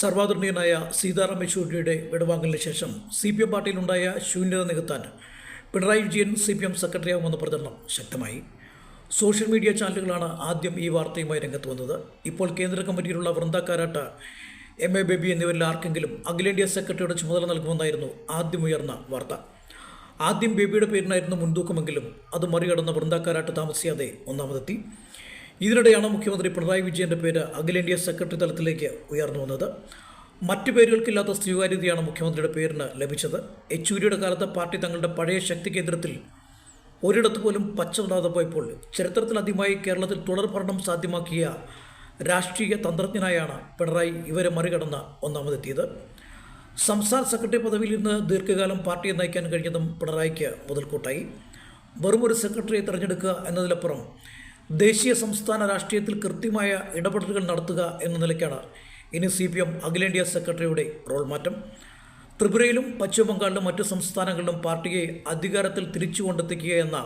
സർവാദരണീയനായ സീതാറാം യെച്ചൂരിയുടെ വിടവാങ്ങലിന് ശേഷം C P M പാർട്ടിയിലുണ്ടായ ശൂന്യത നികത്താൻ Pinarayi Vijayan C P M സെക്രട്ടറിയാകുമെന്ന പ്രചരണം ശക്തമായി. സോഷ്യൽ മീഡിയ ചാനലുകളാണ് ആദ്യം ഈ വാർത്തയുമായി രംഗത്ത് വന്നത്. ഇപ്പോൾ കേന്ദ്ര കമ്മിറ്റിയിലുള്ള വൃന്ദ കാരാട്ട് എം എ ബേബി എന്നിവരിൽ ആർക്കെങ്കിലും അഖിലേന്ത്യാ സെക്രട്ടറിയുടെ ചുമതല നൽകുമെന്നായിരുന്നു ആദ്യം ഉയർന്ന വാർത്ത. ആദ്യം ബേബിയുടെ പേരിനായിരുന്നു മുൻതൂക്കമെങ്കിലും അത് മറികടന്ന വൃന്ദ താമസിയാതെ ഒന്നാമതെത്തി. ഇതിനിടെയാണ് മുഖ്യമന്ത്രി പിണറായി വിജയന്റെ പേര് അഖിലേന്ത്യാ സെക്രട്ടറി തലത്തിലേക്ക് ഉയർന്നു വന്നത്. മറ്റു പേരുകൾക്കില്ലാത്ത സ്വീകാര്യതയാണ് മുഖ്യമന്ത്രിയുടെ പേരിന് ലഭിച്ചത്. യെച്ചൂരിയുടെ കാലത്ത് പാർട്ടി തങ്ങളുടെ പഴയ ശക്തി കേന്ദ്രത്തിൽ ഒരിടത്ത് പോലും പച്ച തൊടാതെ പോയപ്പോൾ ചരിത്രത്തിലധികമായി കേരളത്തിൽ തുടർ ഭരണം സാധ്യമാക്കിയ രാഷ്ട്രീയ തന്ത്രജ്ഞനായാണ് പിണറായി ഇവരെ മറികടന്ന് ഒന്നാമതെത്തിയത്. സംസ്ഥാന സെക്രട്ടറി പദവിയിൽ നിന്ന് ദീർഘകാലം പാർട്ടിയെ നയിക്കാൻ കഴിഞ്ഞതും പിണറായിക്ക് മുതൽക്കൂട്ടായി. വെറുമൊരു സെക്രട്ടറിയെ തിരഞ്ഞെടുക്കുക എന്നതിലപ്പുറം ദേശീയ സംസ്ഥാന രാഷ്ട്രീയത്തിൽ കൃത്യമായ ഇടപെടലുകൾ നടത്തുക എന്ന നിലയ്ക്കാണ് ഇനി സി പി എം അഖിലേന്ത്യാ സെക്രട്ടറിയുടെ റോൾ മാറ്റം. ത്രിപുരയിലും പശ്ചിമബംഗാളിലും മറ്റു സംസ്ഥാനങ്ങളിലും പാർട്ടിയെ അധികാരത്തിൽ തിരിച്ചു കൊണ്ടെത്തിക്കുക എന്ന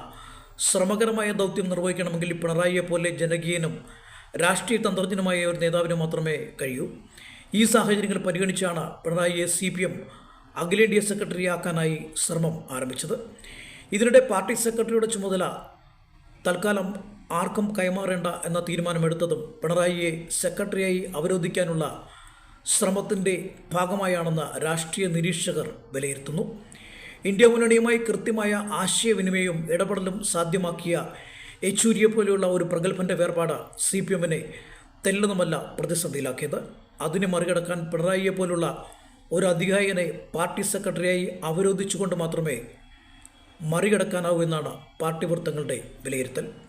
ശ്രമകരമായ ദൗത്യം നിർവഹിക്കണമെങ്കിൽ പിണറായിയെ പോലെ ജനകീയനും രാഷ്ട്രീയ തന്ത്രജ്ഞനുമായ ഒരു നേതാവിന് മാത്രമേ കഴിയൂ. ഈ സാഹചര്യങ്ങൾ പരിഗണിച്ചാണ് പിണറായിയെ സി പി എം അഖിലേന്ത്യാ സെക്രട്ടറിയാക്കാനായി ശ്രമം ആരംഭിച്ചത്. ഇതിനിടെ പാർട്ടി സെക്രട്ടറിയുടെ ചുമതല തൽക്കാലം ആർക്കും കൈമാറേണ്ട എന്ന തീരുമാനമെടുത്തതും പിണറായിയെ സെക്രട്ടറിയായി അവരോധിക്കാനുള്ള ശ്രമത്തിന്റെ ഭാഗമായാണെന്ന് രാഷ്ട്രീയ നിരീക്ഷകർ വിലയിരുത്തുന്നു. ഇന്ത്യ മുന്നണിയുമായി കൃത്യമായ ആശയവിനിമയവും ഇടപെടലും സാധ്യമാക്കിയ യെച്ചൂരിയെ പോലെയുള്ള ഒരു പ്രഗത്ഭന്റെ വേർപാട് സി പി എമ്മിനെ തെല്ലുന്നുമല്ല പ്രതിസന്ധിയിലാക്കിയത്. അതിനെ മറികടക്കാൻ പിണറായിയെ പോലുള്ള ഒരു അധികായനെ പാർട്ടി സെക്രട്ടറിയായി അവരോധിച്ചുകൊണ്ട് മാത്രമേ മറികടക്കാനാവൂ എന്നാണ് പാർട്ടി വൃത്തങ്ങളുടെ വിലയിരുത്തൽ.